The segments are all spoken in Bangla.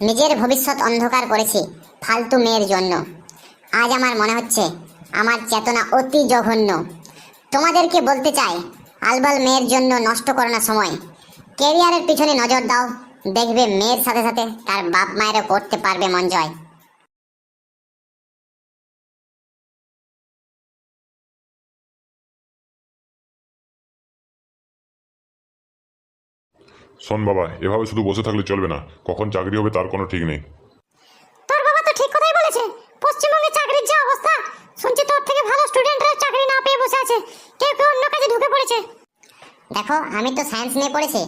নিজের ভবিষ্যৎ অন্ধকার করেছি ফালতু মেয়ের জন্য। আজ আমার মনে হচ্ছে আমার চেতনা অতি জঘন্য। তোমাদেরকে বলতে চাই, আলবাল মেয়ের জন্য নষ্ট করো না সময়। কেরিয়ারের পিছনে নজর দাও, দেখবে মেয়ের সাথে সাথে তার বাপ মায়েরও করতে পারবে মন জয়। শোন বাবা এভাবে শুধু বসে থাকলে চলবে না। কখন চাকরি হবে তার কোনো ঠিক নেই। তোর বাবা তো ঠিক কথাই বলেছে। পশ্চিমবঙ্গে চাকরির যা অবস্থা শুনছি তোর থেকে ভালো স্টুডেন্টরা চাকরি না পেয়ে বসে আছে। কেউ কেউ অন্য কাজে ঢুকে পড়েছে। দেখো আমি তো সায়েন্স নিয়ে পড়েছি।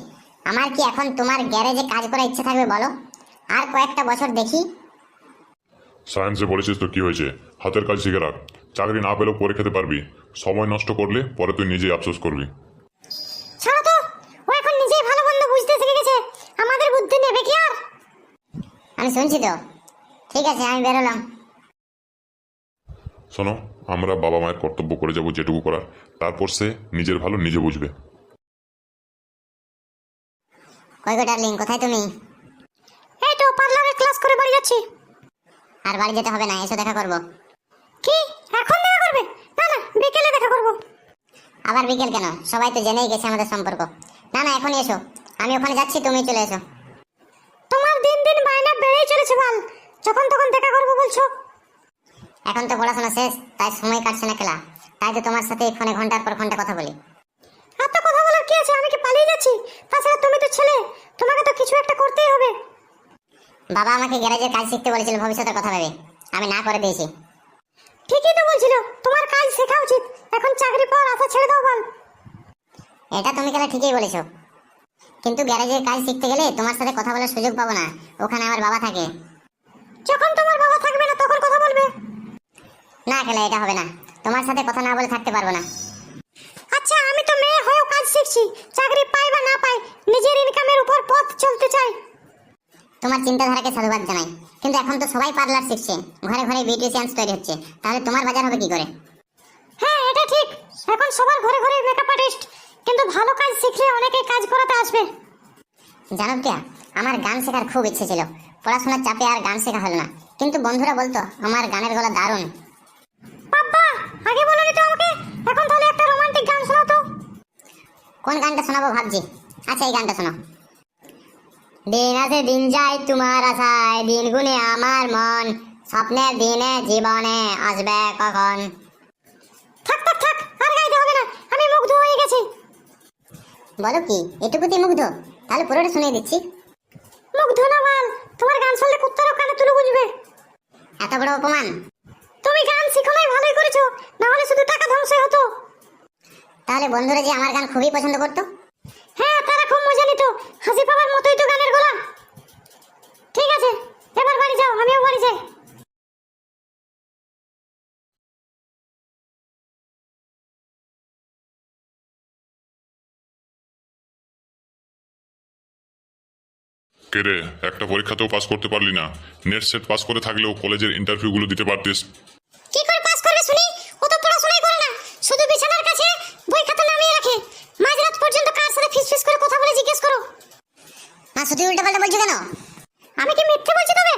আমার কি এখন তোমার গ্যারেজে কাজ করার ইচ্ছে থাকবে বলো? আর কয়েকটা বছর দেখি। সায়েন্সে পড়েছিস তো কি হয়েছে? হাতের কাজ শিখে রাখ। চাকরি না পেলেও পরে খেতে পারবি। সময় নষ্ট করলে পরে তুই নিজেই আফসোস করবি ছাড়ো তো ও এখন নিজেই ভালো মন্দ বুঝতে শিখে গেছে আমাদের বুদ্ধি নেবে কি আর আমি শুনছি তো। ঠিক আছে আমি বেরোলাম। শোনো আমরা বাবা মায়ের কর্তব্য করে যাব যেটুকু করার। তারপর সে নিজের ভালো নিজে বুঝবে। কই গো ডার্লিং কোথায় তুমি? এই তো পার্লারে ক্লাস করে বাড়ি যাচ্ছি। আর বাড়ি যেতে হবে না এসো দেখা করব। কি? এখন দেখা করবে? না না বিকেলে দেখা করব। আবার বিকেল কেন? সবাই তো জেনেই গেছে আমাদের সম্পর্ক। না না এখনই এসো। আমি ওখানে যাচ্ছি তুমি চলে এসো তোমার দিন দিন বায়না বেড়েই চলেছে বাল যখন তখন দেখা করব বলছো? এখন তো পড়াশোনা শেষ তাই সময় কাটছে না খেলা। তাই তো তোমার সাথে ফোনে ঘণ্টার পর ঘণ্টা কথা বলি। এত কথা বলার কি আছে? আমি কি পালিয়ে যাচ্ছি? তাছাড়া তুমি তো ছেলে তোমাকে তো কিছু একটা করতেই হবে। বাবা আমাকে গ্যারেজের কাজ শিখতে বলেছিল ভবিষ্যতের কথা ভেবে। আমি না করে দিয়েছি। ঠিকই তো বলছিল তোমার কাজ শেখা উচিত। এখন চাকরি পাওয়ার আশা ছেড়ে দাও বল। এটা তুমি খেলা ঠিকই বলেছ। কিন্তু গ্যারেজের কাজ শিখতে গেলে তোমার সাথে কথা বলার সুযোগ পাবো না। ওখানে আমার বাবা থাকে। যখন তোমার বাবা থাকবে না, তখন কথা বলবে। না খেলা, এটা হবে না। তোমার সাথে কথা না বলে থাকতে পারব না। আচ্ছা আমি তো মেয়ে হয়েও কাজ শিখছি। চাকরি পাই বা না পাই, নিজের ইনকামের উপর পথ চলতে চাই। তোমার চিন্তাধারাকে সাধুবাদ জানাই। কিন্তু এখন তো সবাই পার্লার শিখছে। ঘরে ঘরে বিউটিশিয়ানস তৈরি হচ্ছে। তাহলে তোমার বাজার হবে কি করে? হ্যাঁ এটা ঠিক। এখন সবার ঘরে ঘরে মেকআপ আর্টিস্ট কিন্তু ভালো কাজ শিখলে অনেকে কাজ করাতে আসবে। জানো কিয়া আমার গান শেখার খুব ইচ্ছে ছিল। পড়াশোনার চাপে আর গান শেখা হলো না। কিন্তু বন্ধুরা বলতো আমার গানের গলা দারুণ। বাবা আগে তো আমাকে এখন তাহলে একটা রোমান্টিক গান শোনাও তো। কোন গানটা শোনাবো ভাবছি? আচ্ছা এই গানটা শোনো দিন আছে দিন যায় তোমার আশায় দিন গুনে আমার মন দিনে জীবনে আসবে কখন? থাক থাক থাক আর গাইতে হবে না আমি মুগ্ধ হয়ে গেছি। বলো কি এটুকুতে মুগ্ধ? তাহলে পুরোটা শুনিয়ে দিচ্ছি। মুগ্ধ না বাল। তোমার গান শুনলে কুত্তারও কানে তুলে বুঝবে এত বড় অপমান। তুমি গান শিখো নাই ভালোই করেছ, না হলে শুধু টাকা ধ্বংস হতো। তাহলে বন্ধুরা যে আমার গান খুবই পছন্দ করতো? হ্যাঁ তারা খুব মজা নিত। হাসি পাওয়ার মতোই তো গানের গলা। ঠিক আছে, এবার বাড়ি যাও, আমিও বাড়ি যাই। কে রে? একটা পরীক্ষাতেও পাস করতে পারলি না। নেট সেট পাস করে থাকলেও কলেজের ইন্টারভিউগুলো দিতে পারতিস। কি করে পাস করবে শুনি? ও তো পড়াশোনাই করে না। শুধু বিছানার কাছে বই খাতা নামিয়ে রাখে। মাঝরাত পর্যন্ত কার সাথে ফিস ফিস করে কথা বলে জিজ্ঞেস করো। শুধু উল্টো পাল্টা বলছো কেন? আমি কি মিথ্যে বলছি তবে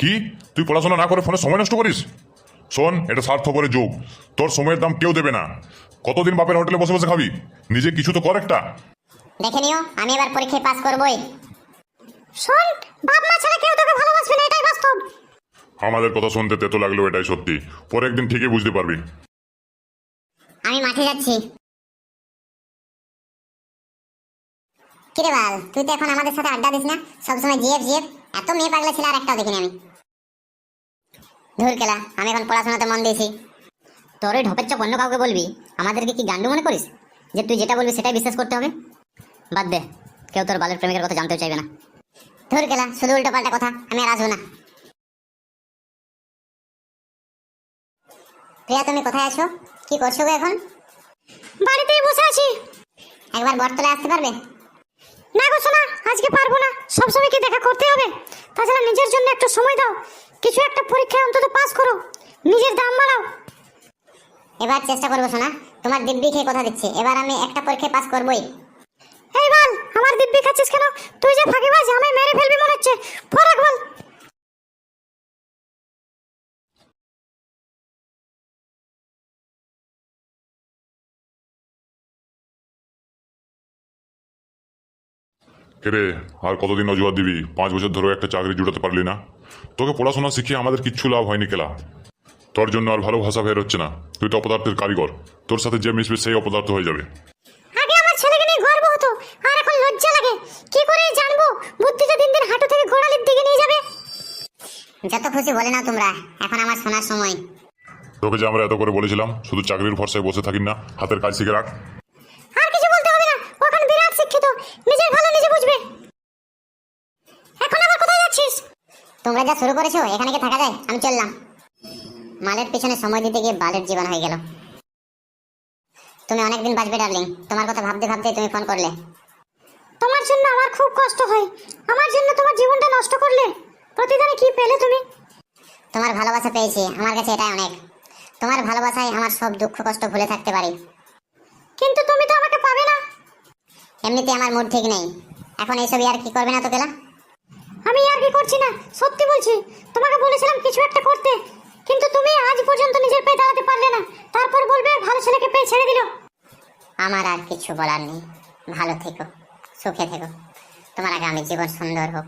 কি? তুই পড়াশোনা না করে ফোনে সময় নষ্ট করিস? শোন এটা স্বার্থপরের যোগ। তোর সময়ের দাম কেউ দেবে না। কতদিন বাপের হোটেলে বসে বসে খাবি? নিজে কিছু তো কর একটা। দেখে নিও আমি এবার পরীক্ষায় পাস করবই। শোন বাপ মা ছাড়া কেউ তোকে ভালোবাসবে না এটাই বাস্তব। আমাদের কথা শুনতে তেতো লাগলেও এটাই সত্যি। পরে একদিন ঠিকই বুঝতে পারবি। আমি মাঠে যাচ্ছি। কিরে বাল তুই তো এখন আমাদের সাথে আড্ডা দিস না? সবসময় জিএফ জিএফ। এত মেয়ে পাগলা ছিল আর একটাও দেখিনি আমি। ধুর কেলা আমি এখন পড়াশোনাতে মন দিয়েছি। তোর ওই ঢপের চপ অন্য কাউকে বলবি? আমাদেরকে কি গান্ডু মনে করিস? যে তুই যেটা বলবি সেটাই বিশ্বাস করতে হবে? বাদ দে কেউ তোর বালের প্রেমিকের কথা জানতেও চাইবে না। ধুর কেলা শুধু উল্টো পাল্টা কথা, আমি আর আসব না। প্রিয়া, তুমি কোথায় আছো? কি করছ গো এখন? বাড়িতেই বসে আছি। একবার বটতলে আসতে পারবে? না গো শোনা আজকে পারব না। সবসময় কি দেখা করতে হবে। তাছাড়া নিজের জন্য একটু সময় দাও। কিছু একটা পরীক্ষায় অন্তত পাস করো। নিজের দাম বাড়াও। এবার চেষ্টা করব শোনা তোমার দিব্যি খেয়ে কথা দিচ্ছি। এবার আমি একটা পরীক্ষায় পাস করবোই। এই বল আমার দিব্যি খাচ্ছিস কেন? তুই যে মেরে ফেলবি মনে হচ্ছে। ফরাক বল আর কতদিন অজুহাত দিবি? পাঁচ বছর ধরে একটা চাকরি জুটাতে পারলি না। তোকে পড়াশোনা শিখিয়ে আমাদের কিচ্ছু লাভ হয়নি কেলা। তোর জন্য আর ভালো ভাষা বের হচ্ছে না। তুই তো অপদার্থের কারিগর। তোর সাথে যে মিশবে সেই অপদার্থ হয়ে যাবে। আগে আমার ছেলেকে নিয়ে হতো আর এখন লজ্জা লাগে। কি করে জানব? বুদ্ধিটা দিন দিন হাঁটু থেকে গোড়ালির দিকে নিয়ে যাবে। যত খুশি বলে না তোমরা এখন আমার শোনার সময়। তোকে যে আমরা এত করে বলেছিলাম শুধু চাকরির ভরসায় বসে থাকিস না হাতের কাজ শিখে রাখ। আর কিছু বলতে হবে না ও এখন বিরাট শিক্ষিত নিজের ভালো নিজে বুঝবে। এখন আবার কোথায় যাচ্ছিস? তোমরা যা শুরু করেছ এখানে কি থাকা যায়? আমি চললাম। মালের পিছনে সময় দিতে গিয়ে বালের জীবন হয়ে গেল। তুমি অনেকদিন বাঁচবে ডার্লিং তোমার কথা ভাবতে ভাবতে তুমি ফোন করলে। তোমার জন্য আমার খুব কষ্ট হয়। আমার জন্য তোমার জীবনটা নষ্ট করলে। প্রতিদিনে কি পেলে তুমি? তোমার ভালোবাসা পেয়েছি। আমার কাছে এটাই অনেক। তোমার ভালোবাসায় আমার সব দুঃখ কষ্ট ভুলে থাকতে পারি। কিন্তু তুমি তো আমাকে পাবে না। এমনিতে আমার মুড ঠিক নেই। এখন এইসব আর কি করবে না তো কেলা? আমি আর কি করছি না? সত্যি বলছি তোমাকে বলেছিলাম কিছু একটা করতে। কিন্তু তুমি আজ পর্যন্ত নিজের পায়ে দাঁড়াতে পারলে না তারপর ভালো ছেলেকে পেয়ে ছেড়ে দিল। আমার আর কিছু বলার নেই। ভালো থেকো, সুখে থেকো। তোমার আগে আমি জীবন সুন্দর হোক।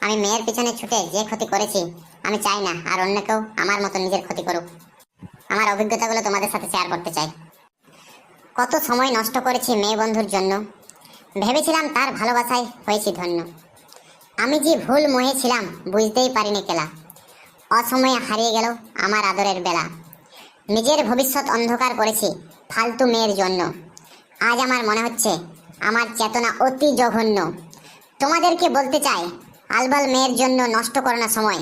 আমি মেয়ের পিছনে ছুটে যে ক্ষতি করেছি, আমি চাই না আর অন্য কেউ আমার মতো নিজের ক্ষতি করুক। আমার অভিজ্ঞতাগুলো তোমাদের সাথে শেয়ার করতে চাই। কত সময় নষ্ট করেছি মেয়ে বন্ধুর জন্য। ভেবেছিলাম তার ভালোবাসায় হয়েছি ধন্য। আমি যে ভুল মোহে ছিলাম, বুঝতেই পারিনি কেলা। অসময়ে হারিয়ে গেল আমার আদরের বেলা। নিজের ভবিষ্যৎ অন্ধকার করেছি ফালতু মেয়ের জন্য। আজ আমার মনে হচ্ছে আমার চেতনা অতি জঘন্য। তোমাদেরকে বলতে চাই, আলবাল মেয়ের জন্য নষ্ট করো না সময়।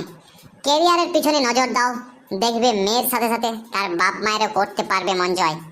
কেরিয়ারের পিছনে নজর দাও, দেখবে মেয়ের সাথে সাথে তার বাপ মায়েরও করতে পারবে মন জয়।